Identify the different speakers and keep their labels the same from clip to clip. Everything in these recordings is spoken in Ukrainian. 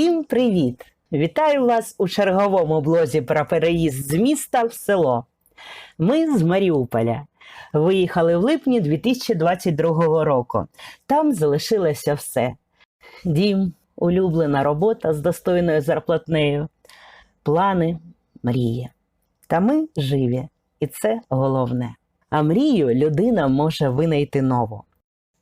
Speaker 1: Всім привіт! Вітаю вас у черговому блозі про переїзд з міста в село. Ми з Маріуполя. Виїхали в липні 2022 року. Там залишилося все: дім, улюблена робота з достойною зарплатнею, плани, мрії. Та ми живі, і це головне. А мрію людина може винайти нову.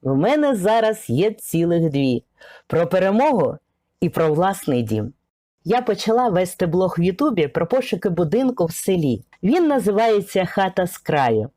Speaker 1: В мене зараз є цілих дві: про перемогу і про власний дім. Я почала вести блог в Ютубі про пошуки будинку в селі. Він називається Хата з краю.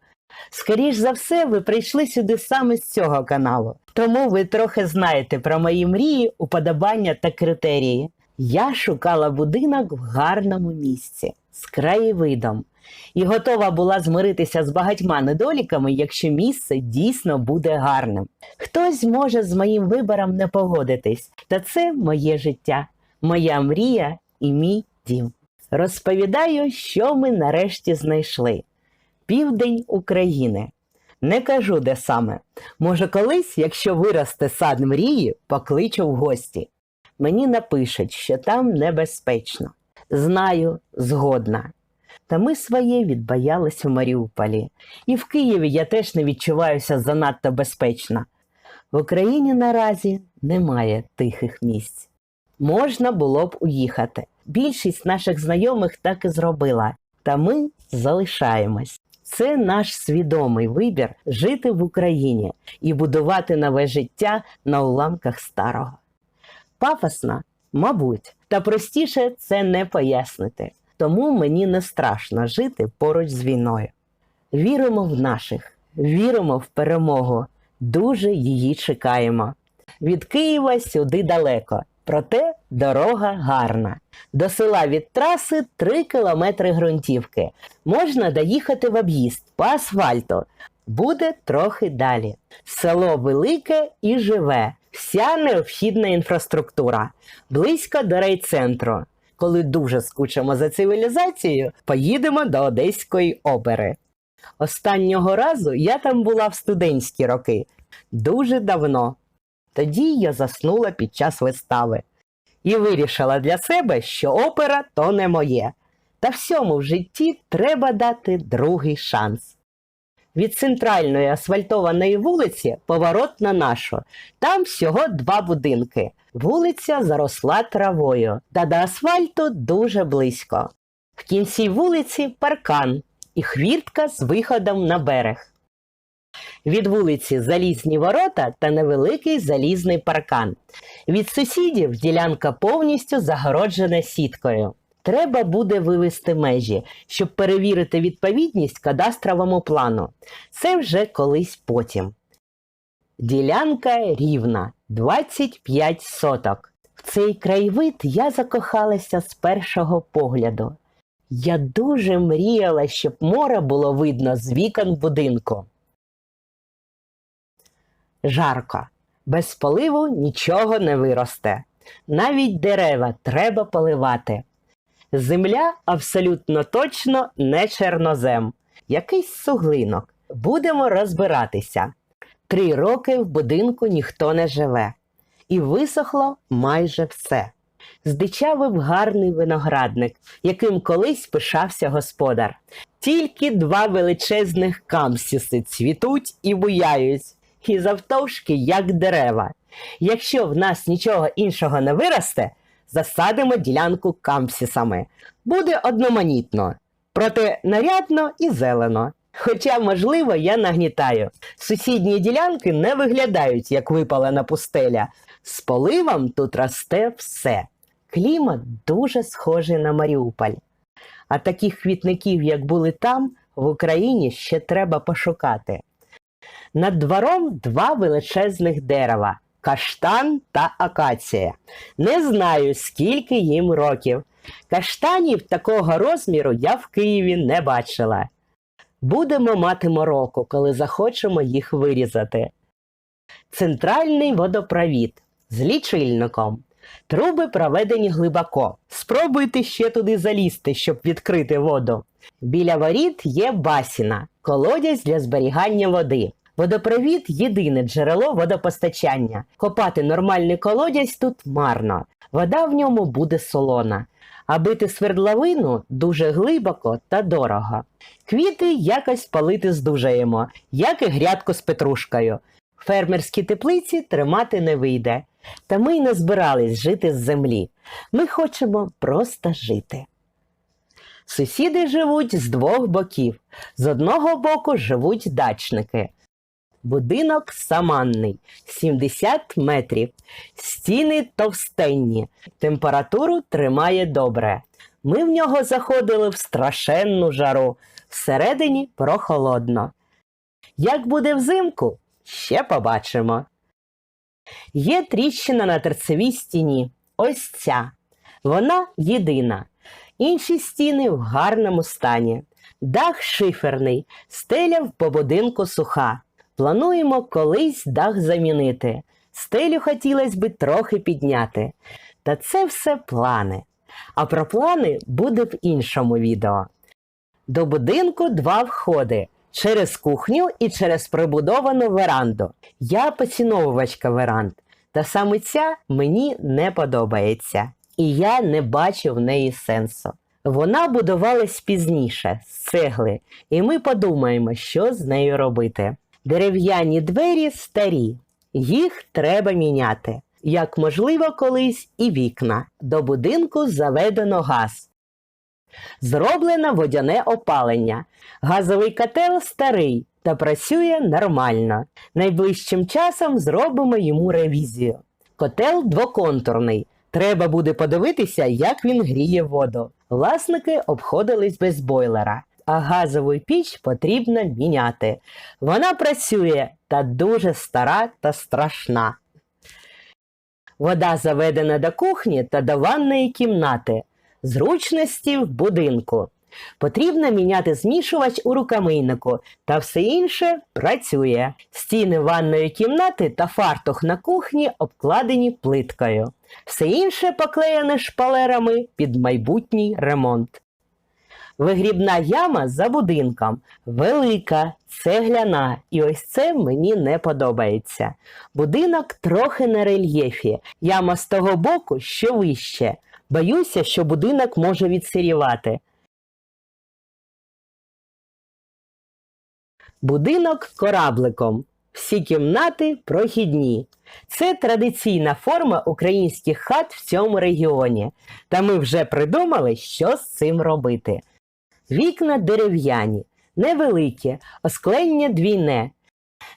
Speaker 1: Скоріш за все, ви прийшли сюди саме з цього каналу. Тому ви трохи знаєте про мої мрії, уподобання та критерії. Я шукала будинок в гарному місці з краєвидом і готова була змиритися з багатьма недоліками, якщо місце дійсно буде гарним. Хтось може з моїм вибором не погодитись, та це моє життя, моя мрія і мій дім. Розповідаю, що ми нарешті знайшли. Південь України. Не кажу, де саме. Може, колись, якщо виросте сад мрії, покличу в гості. Мені напишуть, що там небезпечно. Знаю, згодна. Та ми своє відбоялись у Маріуполі. І в Києві я теж не відчуваюся занадто безпечно. В Україні наразі немає тихих місць. Можна було б уїхати. Більшість наших знайомих так і зробила, та ми залишаємось. Це наш свідомий вибір жити в Україні і будувати нове життя на уламках старого. Пафосно, мабуть, та простіше це не пояснити. Тому мені не страшно жити поруч з війною. Віримо в наших, віримо в перемогу, дуже її чекаємо. Від Києва сюди далеко, проте дорога гарна. До села від траси 3 кілометри ґрунтівки. Можна доїхати в об'їзд по асфальту. Буде трохи далі. Село велике і живе, вся необхідна інфраструктура, близько до райцентру. Коли дуже скучимо за цивілізацією, поїдемо до Одеської опери. Останнього разу я там була в студентські роки, дуже давно. Тоді я заснула під час вистави і вирішила для себе, що опера то не моє. Та всьому в житті треба дати другий шанс. Від центральної асфальтованої вулиці поворот на нашу. Там всього два будинки. Вулиця заросла травою, та до асфальту дуже близько. В кінці вулиці паркан і хвіртка з виходом на берег. Від вулиці залізні ворота та невеликий залізний паркан. Від сусідів ділянка повністю загороджена сіткою. Треба буде вивести межі, щоб перевірити відповідність кадастровому плану. Це вже колись потім. Ділянка рівна 25 соток. В цей краєвид я закохалася з першого погляду. Я дуже мріяла, щоб море було видно з вікон будинку. Жарко. Без поливу нічого не виросте. Навіть дерева треба поливати. Земля абсолютно точно не чорнозем, якийсь суглинок. Будемо розбиратися. Три роки в будинку ніхто не живе, і висохло майже все. Здичавив гарний виноградник, яким колись пишався господар. Тільки два величезних камсіси цвітуть і буяють, і завтовшки, як дерева. Якщо в нас нічого іншого не виросте, засадимо ділянку камсісами. Буде одноманітно, проте нарядно і зелено. Хоча, можливо, я нагнітаю. Сусідні ділянки не виглядають, як випалена пустеля. З поливом тут росте все. Клімат дуже схожий на Маріуполь. А таких квітників, як були там, в Україні ще треба пошукати. Над двором два величезних дерева каштан та акація. Не знаю, скільки їм років. Каштанів такого розміру я в Києві не бачила. Будемо мати мороку, коли захочемо їх вирізати. Центральний водопровід з лічильником. Труби проведені глибоко. Спробуйте ще туди залізти, щоб відкрити воду. Біля воріт є басіна, колодязь для зберігання води. Водопровід єдине джерело водопостачання. Копати нормальний колодязь тут марно. Вода в ньому буде солона. А бити свердловину дуже глибоко та дорого. Квіти якось палити здужаємо, як і грядку з петрушкою. Фермерські теплиці тримати не вийде. Та ми й не збирались жити з землі. Ми хочемо просто жити. Сусіди живуть з двох боків. З одного боку живуть дачники. Будинок саманний, 70 метрів, стіни товстенні, температуру тримає добре. Ми в нього заходили в страшенну жару, всередині прохолодно. Як буде взимку, ще побачимо. Є тріщина на терцевій стіні. Ось ця. Вона єдина. Інші стіни в гарному стані. Дах шиферний, стеля по будинку суха. Плануємо колись дах замінити. Стелю хотілося би трохи підняти. Та це все плани. А про плани буде в іншому відео. До будинку два входи через кухню і через прибудовану веранду. Я поціновувачка веранд, та саме ця мені не подобається, і я не бачу в неї сенсу. Вона будувалась пізніше з цегли, і ми подумаємо, що з нею робити. Дерев'яні двері старі, їх треба міняти. Як можливо, колись і вікна. До будинку заведено газ. Зроблено водяне опалення. Газовий котел старий та працює нормально. Найближчим часом зробимо йому ревізію. Котел двоконтурний. Треба буде подивитися, як він гріє воду. Власники обходились без бойлера, а газову піч потрібно міняти. Вона працює та дуже стара та страшна. Вода заведена до кухні та до ванної кімнати. Зручності в будинку. Потрібно міняти змішувач у рукомийнику, та все інше працює. Стіни ванної кімнати та фартух на кухні обкладені плиткою. Все інше поклеєне шпалерами під майбутній ремонт. Вигрібна яма за будинком велика, цегляна, і ось це мені не подобається. Будинок трохи на рельєфі, яма з того боку що вище. Боюся, що будинок може відсирівати. Будинок корабликом. Всі кімнати прохідні. Це традиційна форма українських хат в цьому регіоні. Та ми вже придумали, що з цим робити. Вікна дерев'яні, невеликі, осклення двійне.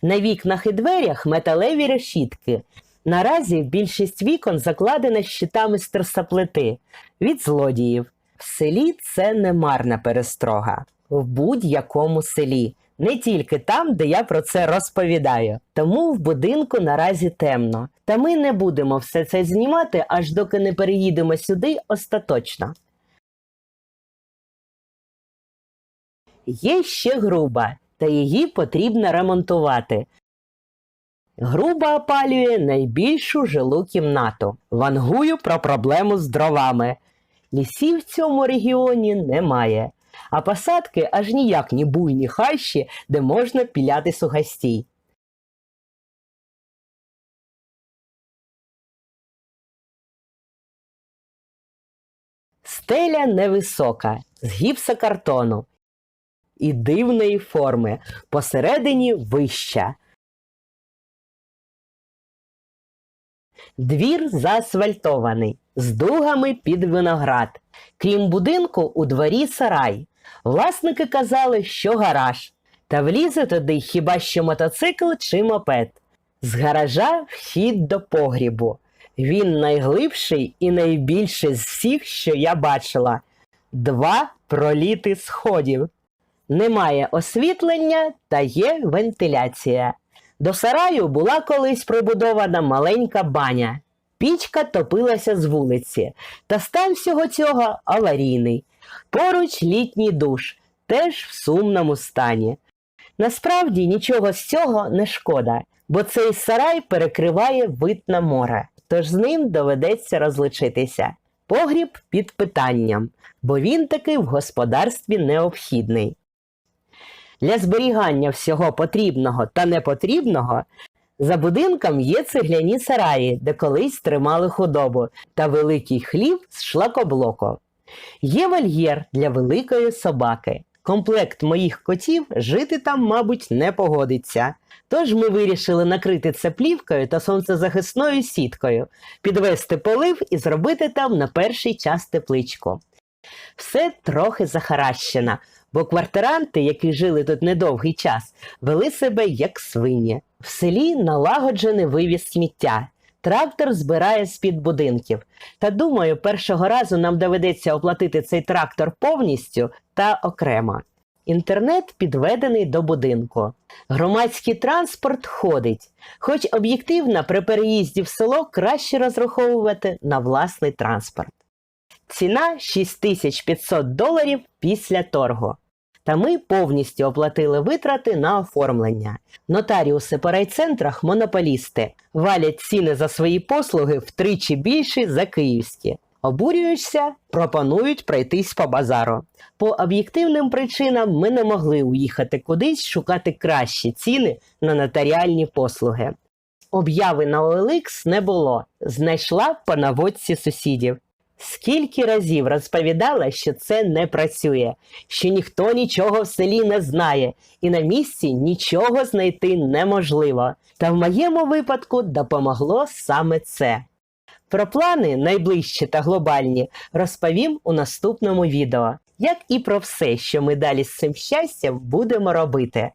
Speaker 1: На вікнах і дверях металеві решітки. Наразі більшість вікон закладена щитами з терсоплити від злодіїв. В селі це не марна перестрога. В будь-якому селі. Не тільки там, де я про це розповідаю. Тому в будинку наразі темно. Та ми не будемо все це знімати, аж доки не переїдемо сюди остаточно. Є ще груба, та її потрібно ремонтувати. Груба опалює найбільшу жилу кімнату. Вангую про проблему з дровами. Лісів в цьому регіоні немає, а посадки аж ніяк не буйні хащі, де можна піляти сухостій. Стеля невисока, з гіпсокартону і дивної форми, посередині вища. Двір заасфальтований, з дугами під виноград. Крім будинку, у дворі сарай. Власники казали, що гараж. Та влізе туди хіба що мотоцикл чи мопед. З гаража вхід до погрібу. Він найглибший і найбільший з всіх, що я бачила. Два проліти сходів. Немає освітлення та є вентиляція. До сараю була колись прибудована маленька баня. Пічка топилася з вулиці, та стан всього цього аварійний. Поруч літній душ, теж в сумному стані. Насправді нічого з цього не шкода, бо цей сарай перекриває вид на море, тож з ним доведеться розлучитися. Погріб під питанням, бо він таки в господарстві необхідний. Для зберігання всього потрібного та непотрібного за будинком є цегляні сараї, де колись тримали худобу, та великий хлів з шлакоблоку. Є вольєр для великої собаки. Комплект моїх котів жити там, мабуть, не погодиться. Тож ми вирішили накрити це плівкою та сонцезахисною сіткою, підвести полив і зробити там на перший час тепличку. Все трохи захаращено, бо квартиранти, які жили тут недовгий час, вели себе як свині. В селі налагоджений вивіз сміття. Трактор збирає з-під будинків. Та думаю, першого разу нам доведеться оплатити цей трактор повністю та окремо. Інтернет підведений до будинку. Громадський транспорт ходить, хоч об'єктивно при переїзді в село краще розраховувати на власний транспорт. Ціна 6500 доларів після торгу. Та ми повністю оплатили витрати на оформлення. Нотаріуси по райцентрах монополісти валять ціни за свої послуги втричі більші за київські. Обурюєшся, пропонують пройтись по базару. По об'єктивним причинам ми не могли уїхати кудись шукати кращі ціни на нотаріальні послуги. Обяви на OLX не було, знайшла по наводці сусідів. Скільки разів розповідала, що це не працює, що ніхто нічого в селі не знає, і на місці нічого знайти неможливо. Та в моєму випадку допомогло саме це. Про плани найближчі та глобальні розповім у наступному відео, як і про все, що ми далі з цим щастям будемо робити.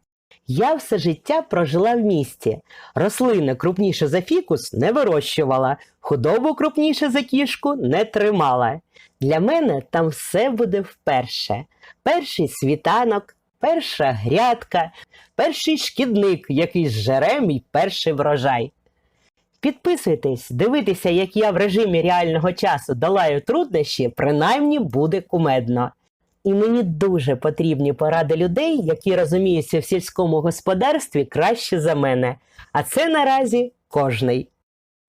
Speaker 1: Я все життя прожила в місті. Рослини крупніше за фікус не вирощувала, худобу крупніше за кішку не тримала. Для мене там все буде вперше. Перший світанок, перша грядка, перший шкідник, який зжере мій перший врожай. Підписуйтесь, дивитися, як я в режимі реального часу долаю труднощі, принаймні буде кумедно. І мені дуже потрібні поради людей, які розуміються в сільському господарстві краще за мене. А це наразі кожний.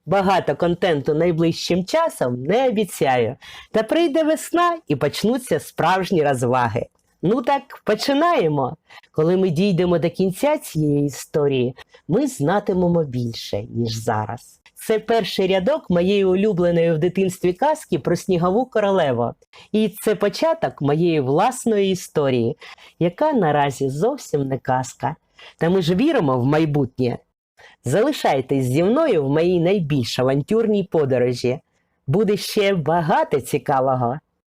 Speaker 1: Багато контенту найближчим часом не обіцяю. Та прийде весна і почнуться справжні розваги. Ну так, починаємо. Коли ми дійдемо до кінця цієї історії, ми знатимемо більше, ніж зараз. Це перший рядок моєї улюбленої в дитинстві казки про снігову королеву. І це початок моєї власної історії, яка наразі зовсім не казка. Та ми ж віримо в майбутнє. Залишайтесь зі мною в моїй найбільш авантюрній подорожі. Буде ще багато цікавого.